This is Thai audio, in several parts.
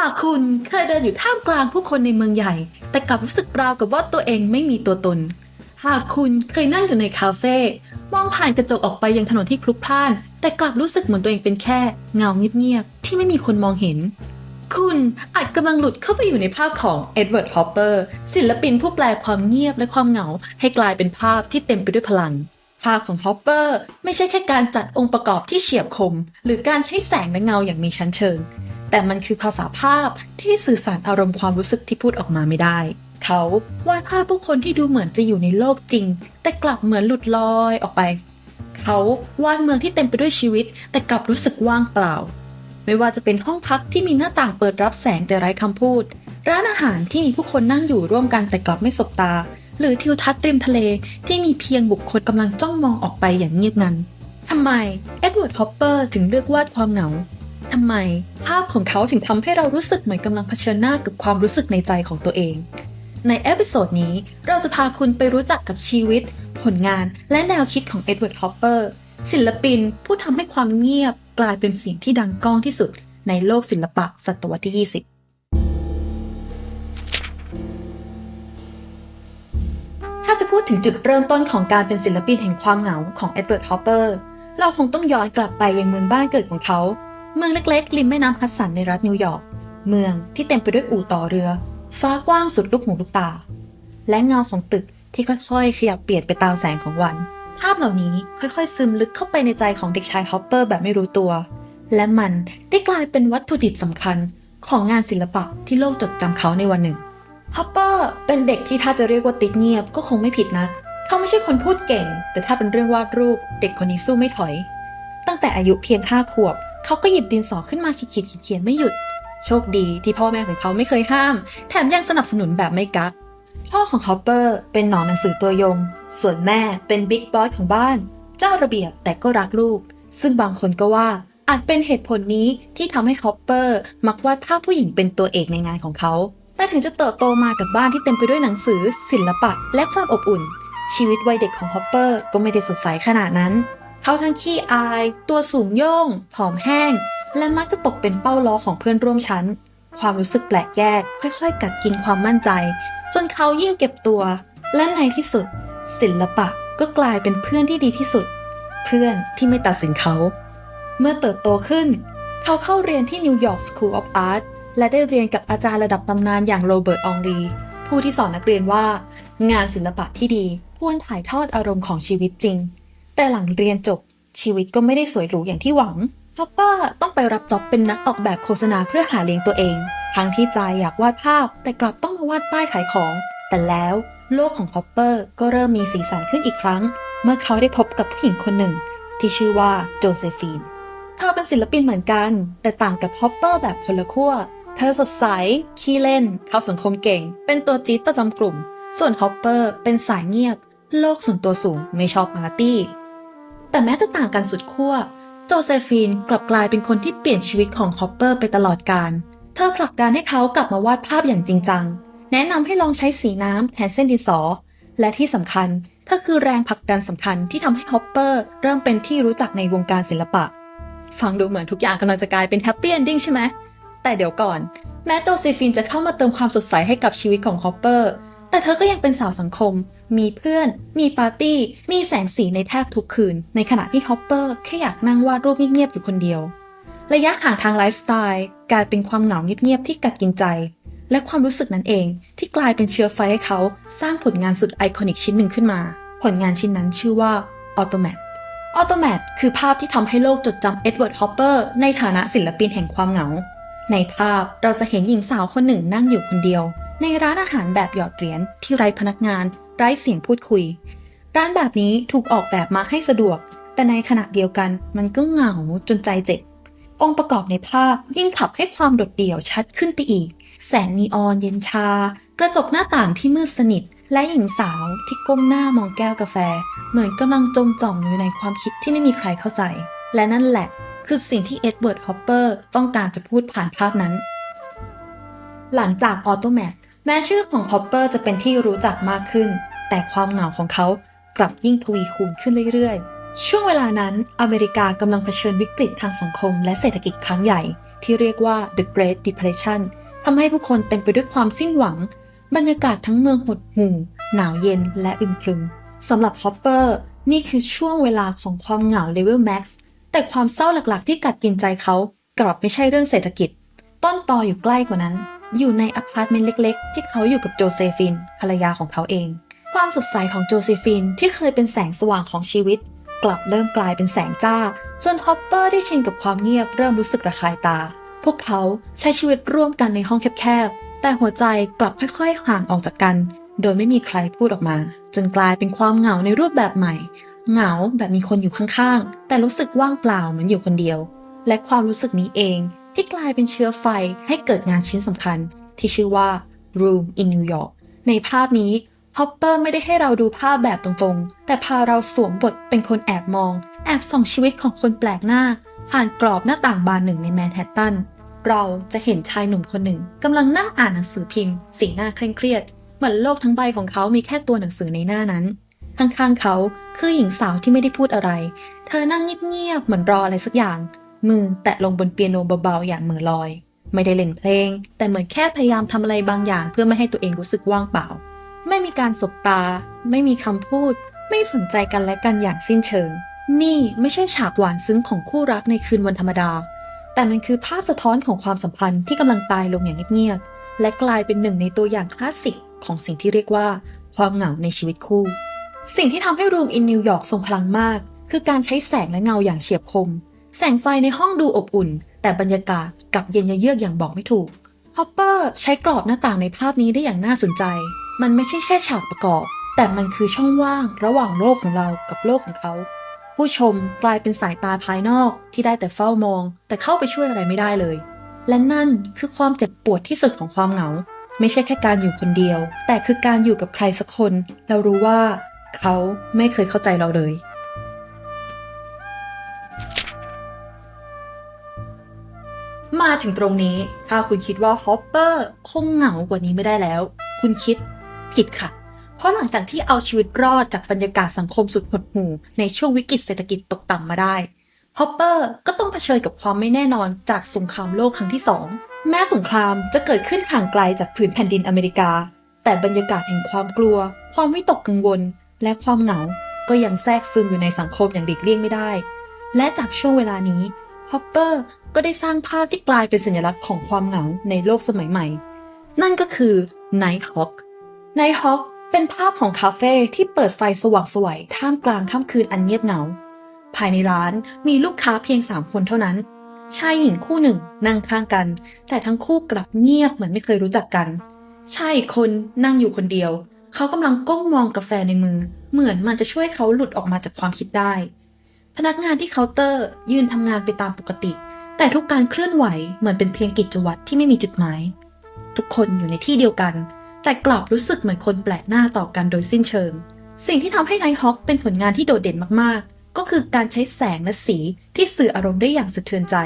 หากคุณเคยเดินอยู่ท่ามกลางผู้คนในเมืองใหญ่ แต่กลับรู้สึกราวกับว่าตัวเองไม่มีตัวตน หากคุณเคยนั่งอยู่ในคาเฟ่มองผ่านกระจกออกไปยังถนนที่พลุกพล่าน แต่กลับรู้สึกเหมือนตัวเองเป็นแค่เงาเงียบๆที่ไม่มีคนมองเห็น คุณอาจกำลังหลุดเข้าไปอยู่ในภาพของเอ็ดเวิร์ดฮอปเปอร์ศิลปินผู้แปลความเงียบและความเหงา ให้กลายเป็นภาพที่เต็มไปด้วยพลังภาพของฮอปเปอร์ไม่ใช่แค่การจัดองค์ประกอบที่เฉียบคม หรือการใช้แสงและเงาอย่างมีชั้นเชิง แต่มันคือภาษาภาพที่สื่อสารอารมณ์ความรู้สึกที่พูดออกมาไม่ได้ เขาวาดภาพผู้คนที่ดูเหมือนจะอยู่ในโลกจริง แต่กลับเหมือนหลุดลอยออกไป เขาวาดเมืองที่เต็มไปด้วยชีวิต แต่กลับรู้สึกว่างเปล่า ไม่ว่าจะเป็นห้องพักที่มีหน้าต่างเปิดรับแสงแต่ไร้คำพูด ร้านอาหารที่มีผู้คนนั่งอยู่ร่วมกันแต่กลับไม่สบตา หรือทิวทัศน์ริมทะเลที่มีเพียงบุคคลกำลังจ้องมองออกไปอย่างเงียบงันทำไมเอ็ดเวิร์ดฮอปเปอร์ถึงเลือกวาดความเหงา ทำไมภาพของเขาถึงทำให้เรารู้สึกเหมือนกำลังเผชิญหน้ากับความรู้สึกในใจของตัวเอง ในเอพิโซดนี้เราจะพาคุณไปรู้จักกับชีวิต ผลงาน และแนวคิดของเอ็ดเวิร์ด ฮอปเปอร์ ศิลปินผู้ทำให้ความเงียบกลายเป็นสิ่งที่ดังก้องที่สุด ในโลกศิลปะศตวรรษที่ 20ถ้าจะพูดถึงจุดเริ่มต้นของการเป็นศิลปินแห่งความเหงาของเอ็ดเวิร์ด ฮอปเปอร์ เราคงต้องย้อนกลับไปยังเมืองบ้านเกิดของเขา เมืองเล็กๆริมแม่น้ำฮัดสันในรัฐนิวยอร์ก เมืองที่เต็มไปด้วยอู่ต่อเรือ ฟ้ากว้างสุดลูกหูลูกตา และเงาของตึกที่ค่อยๆ ขยับเปลี่ยนไปตามแสงของวัน ภาพเหล่านี้ค่อยๆ ซึมลึกเข้าไปในใจของเด็กชายฮอปเปอร์แบบไม่รู้ตัว และมันได้กลายเป็นวัตถุดิบสำคัญของงานศิลปะที่โลกจดจำเขาในวันหนึ่งฮอปเปอร์เป็นเด็กที่ถ้าจะเรียกว่าติดเงียบก็คงไม่ผิดนะ เขาไม่ใช่คนพูดเก่ง แต่ถ้าเป็นเรื่องวาดรูป เด็กคนนี้สู้ไม่ถอย ตั้งแต่อายุเพียงห้าขวบ เขาก็หยิบดินสอขึ้นมาขีดๆเขียนๆไม่หยุด โชคดีที่พ่อแม่ของเขาไม่เคยห้าม แถมยังสนับสนุนแบบไม่กัก พ่อของฮอปเปอร์เป็นหนอนหนังสือตัวยง ส่วนแม่เป็นบิ๊กบอสของบ้าน เจ้าระเบียบแต่ก็รักลูก ซึ่งบางคนก็ว่าอาจเป็นเหตุผลนี้ที่ทำให้ฮอปเปอร์มักวาดภาพผู้หญิงเป็นตัวเอกในงานของเขา แต่ถึงจะเติบโตมากับบ้านที่เต็มไปด้วยหนังสือ ศิลปะ และความอบอุ่น ชีวิตวัยเด็กของฮอปเปอร์ก็ไม่ได้สดใสขนาดนั้น เขาทั้งขี้อาย ตัวสูงโย่งผอมแห้ง และมักจะตกเป็นเป้าล้อของเพื่อนร่วมชั้น ความรู้สึกแปลกแยก ค่อยๆ กัดกินความมั่นใจ จนเขายิ่งเก็บตัว และในที่สุด ศิลปะก็กลายเป็นเพื่อนที่ดีที่สุด เพื่อนที่ไม่ตัดสินเขา เมื่อเติบโตขึ้น เขาเข้าเรียนที่ New York School of Art และได้เรียนกับอาจารย์ระดับตำนานอย่างโรเบิร์ตองรี ผู้ที่สอนนักเรียนว่า งานศิลปะที่ดีควรถ่ายทอดอารมณ์ของชีวิตจริง แต่หลังเรียนจบชีวิตก็ไม่ได้สวยหรูอย่างที่หวังฮอปเปอร์ต้องไปรับจ็อบเป็นนักออกแบบโฆษณาเพื่อหาเลี้ยงตัวเอง ทั้งที่ใจอยากวาดภาพ แต่กลับต้องมาวาดป้ายขายของ แต่แล้วโลกของฮอปเปอร์ก็เริ่มมีสีสันขึ้นอีกครั้ง เมื่อเขาได้พบกับผู้หญิงคนหนึ่ง ที่ชื่อว่าโจเซฟีน เธอเป็นศิลปินเหมือนกัน แต่ต่างกับฮอปเปอร์แบบคนละขั้ว เธอสดใส ขี้เล่น เข้าสังคมเก่ง เป็นตัวจี๊ดประจำกลุ่ม ส่วนฮอปเปอร์เป็นสายเงียบ โลกส่วนตัวสูงไม่ชอบปาร์ตี้ แต่แม้จะต่างกันสุดขั้ว โจเซฟีนกลับกลายเป็นคนที่เปลี่ยนชีวิตของฮอปเปอร์ไปตลอดกาล เธอผลักดันให้เขากลับมาวาดภาพอย่างจริงจัง แนะนำให้ลองใช้สีน้ำแทนเส้นดินสอ และที่สำคัญเธอคือแรงผลักดันสำคัญที่ทำให้ฮอปเปอร์เริ่มเป็นที่รู้จักในวงการศิลปะ ฟังดูเหมือนทุกอย่างกำลังจะกลายเป็นแฮปปี้เอนดิ้งใช่ไหมแต่เดี๋ยวก่อน แม้โจเซฟินจะเข้ามาเติมความสดใสให้กับชีวิตของฮอปเปอร์ แต่เธอก็ยังเป็นสาวสังคม มีเพื่อน มีปาร์ตี้ มีแสงสีในแทบทุกคืน ในขณะที่ฮอปเปอร์แค่อยากนั่งวาดรูปเงียบๆอยู่คนเดียว ระยะห่างทางไลฟ์สไตล์กลายเป็นความเหงาเงียบๆที่กัดกินใจ และความรู้สึกนั้นเองที่กลายเป็นเชื้อไฟให้เขาสร้างผลงานสุดไอคอนิกชิ้นหนึ่งขึ้นมา ผลงานชิ้นนั้นชื่อว่า Automat ออโตแมตคือภาพที่ทำให้โลกจดจำเอ็ดเวิร์ดฮอปเปอร์ในฐานะศิลปินแห่งความเหงา ในภาพเราจะเห็นหญิงสาวคนหนึ่งนั่งอยู่คนเดียว ในร้านอาหารแบบหยอดเหรียญที่ไร้พนักงาน ไร้เสียงพูดคุย ร้านแบบนี้ถูกออกแบบมาให้สะดวก แต่ในขณะเดียวกันมันก็เหงาจนใจเจ็บ องค์ประกอบในภาพยิ่งขับให้ความโดดเดี่ยวชัดขึ้นไปอีก แสงนีออนเย็นชา กระจกหน้าต่างที่มืดสนิท และหญิงสาวที่ก้มหน้ามองแก้วกาแฟ เหมือนกำลังจมจ่องอยู่ในความคิดที่ไม่มีใครเข้าใจ และนั่นแหละคือสิ่งที่เอ็ดเวิร์ด ฮอปเปอร์ต้องการจะพูดผ่านภาพนั้น หลังจากออโตแมท แม้ชื่อของฮอปเปอร์จะเป็นที่รู้จักมากขึ้น แต่ความเหงาของเขากลับยิ่งทวีคูณขึ้นเรื่อยๆ ช่วงเวลานั้นอเมริกากำลังเผชิญวิกฤตทางสังคมและเศรษฐกิจครั้งใหญ่ ที่เรียกว่า The Great Depression ทำให้ผู้คนเต็มไปด้วยความสิ้นหวัง บรรยากาศทั้งเมืองหดหู่ หนาวเย็นและอึมครึมสำหรับฮอปเปอร์นี่คือช่วงเวลาของความเหงาเลเวลแม็กซ์แต่ความเศร้าหลักๆ ที่กัดกินใจเขากลับไม่ใช่เรื่องเศรษฐกิจ ต้นตออยู่ใกล้กว่านั้น อยู่ในอพาร์ตเมนต์เล็ก ๆ ที่เขาอยู่กับโจเซฟินภรรยาของเขาเอง ความสดใสของโจเซฟินที่เคยเป็นแสงสว่างของชีวิต กลับเริ่มกลายเป็นแสงจ้า จนฮอปเปอร์ที่ชินกับความเงียบเริ่มรู้สึกระคายตา พวกเขาใช้ชีวิตร่วมกันในห้องแคบๆ แต่หัวใจกลับค่อยๆ ห่างออกจากกัน โดยไม่มีใครพูดออกมา จนกลายเป็นความเหงาในรูปแบบใหม่ เหงาแบบมีคนอยู่ข้างๆ แต่รู้สึกว่างเปล่าเหมือนอยู่คนเดียว และความรู้สึกนี้เอง ที่กลายเป็นเชื้อไฟให้เกิดงานชิ้นสำคัญ ที่ชื่อว่า Room in New York ในภาพนี้ฮอปเปอร์ไม่ได้ให้เราดูภาพแบบตรงๆ แต่พาเราสวมบทเป็นคนแอบมอง แอบส่องชีวิตของคนแปลกหน้า ผ่านกรอบหน้าต่างบานหนึ่งในแมนฮัตตัน เราจะเห็นชายหนุ่มคนหนึ่งกำลังนั่งอ่านหนังสือพิมพ์ สีหน้าเคร่งเครียด เหมือนโลกทั้งใบของเขามีแค่ตัวหนังสือในหน้านั้น ข้างๆเขาคือหญิงสาวที่ไม่ได้พูดอะไร เธอนั่งเงียบๆเหมือนรออะไรสักอย่าง มือแตะลงบนเปียโนเบาๆอย่างเหมือลอย ไม่ได้เล่นเพลง แต่เหมือนแค่พยายามทำอะไรบางอย่างเพื่อไม่ให้ตัวเองรู้สึกว่างเปล่า ไม่มีการสบตา ไม่มีคำพูด ไม่สนใจกันและกันอย่างสิ้นเชิง นี่ไม่ใช่ฉากหวานซึ้งของคู่รักในคืนวันธรรมดา แต่มันคือภาพสะท้อนของความสัมพันธ์ที่กำลังตายลงอย่างเงียบๆและกลายเป็นหนึ่งในตัวอย่างคลาสสิกของสิ่งที่เรียกว่า ความเหงาในชีวิตคู่ สิ่งที่ทำให้รูมอินนิวยอร์กทรงพลังมาก คือการใช้แสงและเงาอย่างเฉียบคม แสงไฟในห้องดูอบอุ่น แต่บรรยากาศกับเย็นยะเยือกอย่างบอกไม่ถูกฮอปเปอร์ใช้กรอบหน้าต่างในภาพนี้ได้อย่างน่าสนใจ มันไม่ใช่แค่ฉากประกอบ แต่มันคือช่องว่างระหว่างโลกของเรากับโลกของเขา ผู้ชมกลายเป็นสายตาภายนอกที่ได้แต่เฝ้ามอง แต่เข้าไปช่วยอะไรไม่ได้เลย และนั่นคือความเจ็บปวดที่สุดของความเหงา ไม่ใช่แค่การอยู่คนเดียว แต่คือการอยู่กับใครสักคน เรารู้ว่า เขาไม่เคยเข้าใจเราเลย มาถึงตรงนี้ ถ้าคุณคิดว่าฮอปเปอร์คงเหงากว่านี้ไม่ได้แล้ว คุณคิดผิดค่ะ เพราะหลังจากที่เอาชีวิตรอดจากบรรยากาศสังคมสุดหดหู่ในช่วงวิกฤตเศรษฐกิจตกต่ำมาได้ฮอปเปอร์ก็ต้องเผชิญกับความไม่แน่นอนจากสงครามโลกครั้งที่สองแม้สงครามจะเกิดขึ้นห่างไกลจากผืนแผ่นดินอเมริกา แต่บรรยากาศแห่งความกลัว ความวิตกกังวล และความเหงา ก็ยังแทรกซึมอยู่ในสังคมอย่างหลีกเลี่ยงไม่ได้ และจากช่วงเวลานี้ฮอปเปอร์ ก็ได้สร้างภาพที่กลายเป็นสัญลักษณ์ของความเหงาในโลกสมัยใหม่ นั่นก็คือ Night Hawk Night Hawk เป็นภาพของคาเฟ่ที่เปิดไฟสว่างสวยท่ามกลางค่ำคืนอันเงียบเหงา ภายในร้านมีลูกค้าเพียง3คนเท่านั้น ชายหญิงคู่หนึ่งนั่งข้างกัน แต่ทั้งคู่กลับเงียบเหมือนไม่เคยรู้จักกัน ชายอีกคนนั่งอยู่คนเดียว เขากำลังก้มมองกาแฟในมือ เหมือนมันจะช่วยเขาหลุดออกมาจากความคิดได้ พนักงานที่เคาน์เตอร์ยืนทำงานไปตามปกติ แต่ทุกการเคลื่อนไหวเหมือนเป็นเพียงกิจวัตรที่ไม่มีจุดหมาย ทุกคนอยู่ในที่เดียวกัน แต่กลับรู้สึกเหมือนคนแปลกหน้าต่อกันโดยสิ้นเชิง สิ่งที่ทำให้ไนท์ฮอคเป็นผลงานที่โดดเด่นมากๆ ก็คือการใช้แสงและสีที่สื่ออารมณ์ได้อย่างสะเทือนใจ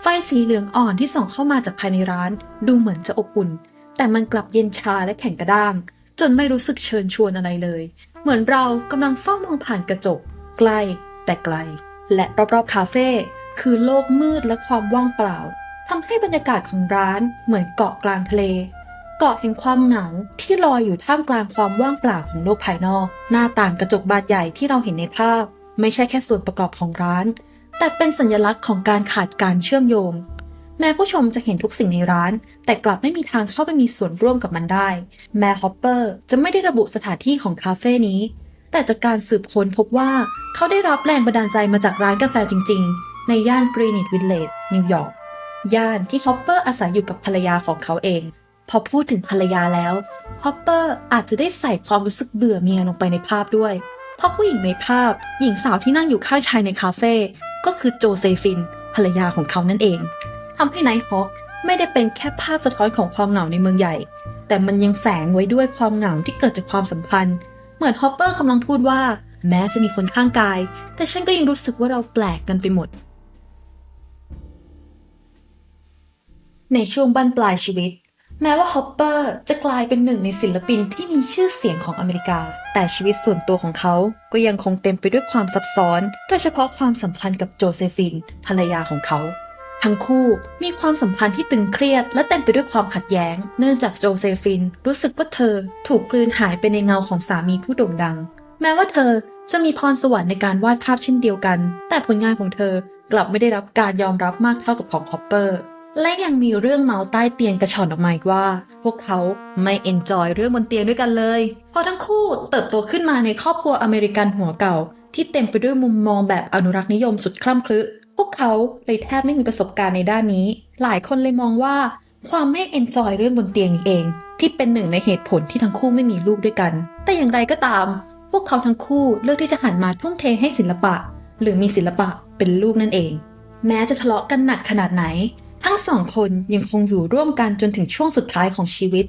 ไฟสีเหลืองอ่อนที่ส่องเข้ามาจากภายในร้าน ดูเหมือนจะอบอุ่น แต่มันกลับเย็นชาและแข็งกระด้าง จนไม่รู้สึกเชิญชวนอะไรเลย เหมือนเรากำลังเฝ้ามองผ่านกระจก ใกล้แต่ไกล และรอบๆคาเฟ่ คือโลกมืดและความว่างเปล่าทำให้บรรยากาศของร้านเหมือนเกาะกลางทะเล เกาะแห่งความเหงาที่ลอยอยู่ท่ามกลางความว่างเปล่าของโลกภายนอก หน้าต่างกระจกบานใหญ่ที่เราเห็นในภาพ ไม่ใช่แค่ส่วนประกอบของร้าน แต่เป็นสัญลักษณ์ของการขาดการเชื่อมโยง แม้ผู้ชมจะเห็นทุกสิ่งในร้าน แต่กลับไม่มีทางเข้าไปมีส่วนร่วมกับมันได้ แม้ฮอปเปอร์จะไม่ได้ระบุสถานที่ของคาเฟ่นี้แต่จากการสืบค้นพบว่า เขาได้รับแรงบันดาลใจมาจากร้านกาแฟจริง ๆ ในย่านกรีนิชวิลเลจนิวยอร์กย่านที่ฮอปเปอร์อาศัยอยู่กับภรรยาของเขาเอง พอพูดถึงภรรยาแล้วฮอปเปอร์อาจจะได้ใส่ความรู้สึกเบื่อเมียลงไปในภาพด้วย เพราะผู้หญิงในภาพ หญิงสาวที่นั่งอยู่ข้างชายในคาเฟ่ก็คือโจเซฟิน ภรรยาของเขานั่นเองทำให้ไนท์ฮอคไม่ได้เป็นแค่ภาพสะท้อนของความเหงาในเมืองใหญ่ แต่มันยังแฝงไว้ด้วยความเหงาที่เกิดจากความสัมพันธ์ เหมือนฮอปเปอร์กำลังพูดว่า แม้จะมีคนข้างกาย แต่ฉันก็ยังรู้สึกว่าเราแปลกกันไปหมด ในช่วงบั้นปลายชีวิต แม้ว่าฮอปเปอร์จะกลายเป็นหนึ่งในศิลปินที่มีชื่อเสียงของอเมริกา แต่ชีวิตส่วนตัวของเขาก็ยังคงเต็มไปด้วยความซับซ้อน โดยเฉพาะความสัมพันธ์กับโจเซฟิน ภรรยาของเขาทั้งคู่มีความสัมพันธ์ที่ตึงเครียดและเต็มไปด้วยความขัดแย้ง เนื่องจากโจเซฟิน รู้สึกว่าเธอถูกกลืนหายไปในเงาของสามีผู้โด่งดัง แม้ว่าเธอจะมีพรสวรรค์ในการวาดภาพเช่นเดียวกัน แต่ผลงานของเธอกลับไม่ได้รับการยอมรับมากเท่ากับของฮอปเปอร์ และยังมีเรื่องเมาใต้เตียงกระชอนออกมาอีกว่า พวกเขาไม่เอนจอยเรื่องบนเตียงด้วยกันเลยเพราะทั้งคู่เติบโตขึ้นมาในครอบครัวอเมริกันหัวเก่า ที่เต็มไปด้วยมุมมองแบบอนุรักษ์นิยมสุดคล่ำคลึพวกเขาเลยแทบไม่มีประสบการณ์ในด้านนี้ หลายคนเลยมองว่า ความไม่เอนจอยเรื่องบนเตียงเอง ที่เป็นหนึ่งในเหตุผลที่ทั้งคู่ไม่มีลูกด้วยกัน แต่อย่างไรก็ตาม พวกเขาทั้งคู่เลือกที่จะหันมาทุ่มเทให้ศิลปะ หรือมีศิลปะเป็นลูกนั่นเอง แม้จะทะเลาะกันหนักขนาดไหน ทั้งสองคนยังคงอยู่ร่วมกันจนถึงช่วงสุดท้ายของชีวิต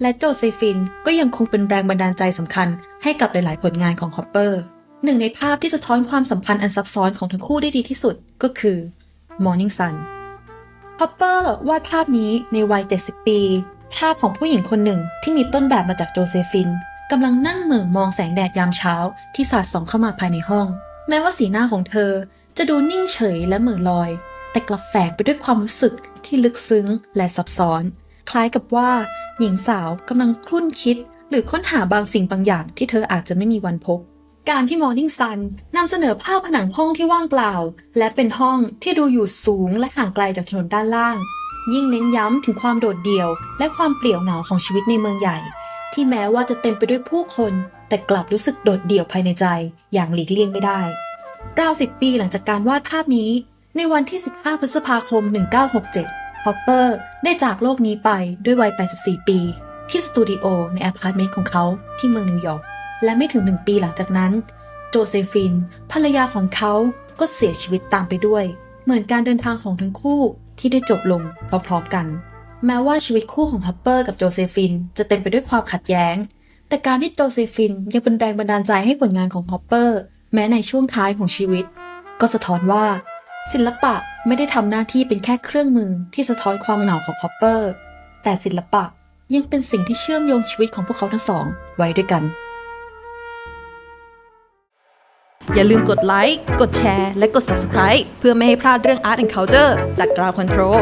และโจเซฟินก็ยังคงเป็นแรงบันดาลใจสำคัญให้กับหลาย ๆ ผลงานของฮอปเปอร์ หนึ่งในภาพที่สะท้อนความสัมพันธ์อันซับซ้อนของทั้งคู่ได้ดีที่สุดก็คือ Morning Sun ฮอปเปอร์วาดภาพนี้ในวัย 70 ปี ภาพของผู้หญิงคนหนึ่งที่มีต้นแบบมาจากโจเซฟินกำลังนั่งเหม่อมองแสงแดดยามเช้าที่สาดส่องเข้ามาภายในห้อง แม้ว่าสีหน้าของเธอจะดูนิ่งเฉยและเหม่อลอย แต่กลับแฝงไปด้วยความรู้สึกที่ลึกซึ้งและซับซ้อน คล้ายกับว่า หญิงสาวกำลังคลุ่นคิด หรือค้นหาบางสิ่งบางอย่างที่เธออาจจะไม่มีวันพบ การที่ Morning Sun นำเสนอภาพผนังห้องที่ว่างเปล่า และเป็นห้องที่ดูอยู่สูงและห่างไกลจากถนนด้านล่าง ยิ่งเน้นย้ำถึงความโดดเดี่ยว และความเปลี่ยวเหงาของชีวิตในเมืองใหญ่ ที่แม้ว่าจะเต็มไปด้วยผู้คน แต่กลับรู้สึกโดดเดี่ยวภายในใจ อย่างหลีกเลี่ยงไม่ได้ราวสิบปีหลังจากการวาดภาพนี้ ในวันที่ 15 พฤษภาคม 1967 ฮอปเปอร์ได้จากโลกนี้ไปด้วยวัย 84 ปี ที่สตูดิโอในอพาร์ตเมนต์ของเขาที่เมืองนิวยอร์ก และไม่ถึงหนึ่งปีหลังจากนั้น โจเซฟิน ภรรยาของเขาก็เสียชีวิตตามไปด้วย เหมือนการเดินทางของทั้งคู่ที่ได้จบลงพร้อมๆกัน แม้ว่าชีวิตคู่ของฮัปเปอร์กับโจเซฟินจะเต็มไปด้วยความขัดแย้ง แต่การที่โจเซฟินยังเป็นแรงบันดาลใจให้ผลงานของฮอปเปอร์แม้ในช่วงท้ายของชีวิต ก็สะท้อนว่า ศิลปะไม่ได้ทำหน้าที่เป็นแค่เครื่องมือที่สะท้อนความเหงาของฮอปเปอร์ แต่ศิลปะยังเป็นสิ่งที่เชื่อมโยงชีวิตของพวกเขาทั้งสอง ไว้ด้วยกัน อย่าลืมกดไลค์ กดแชร์ และกด Subscribe เพื่อไม่ให้พลาดเรื่อง Art and Culture จาก Ground Control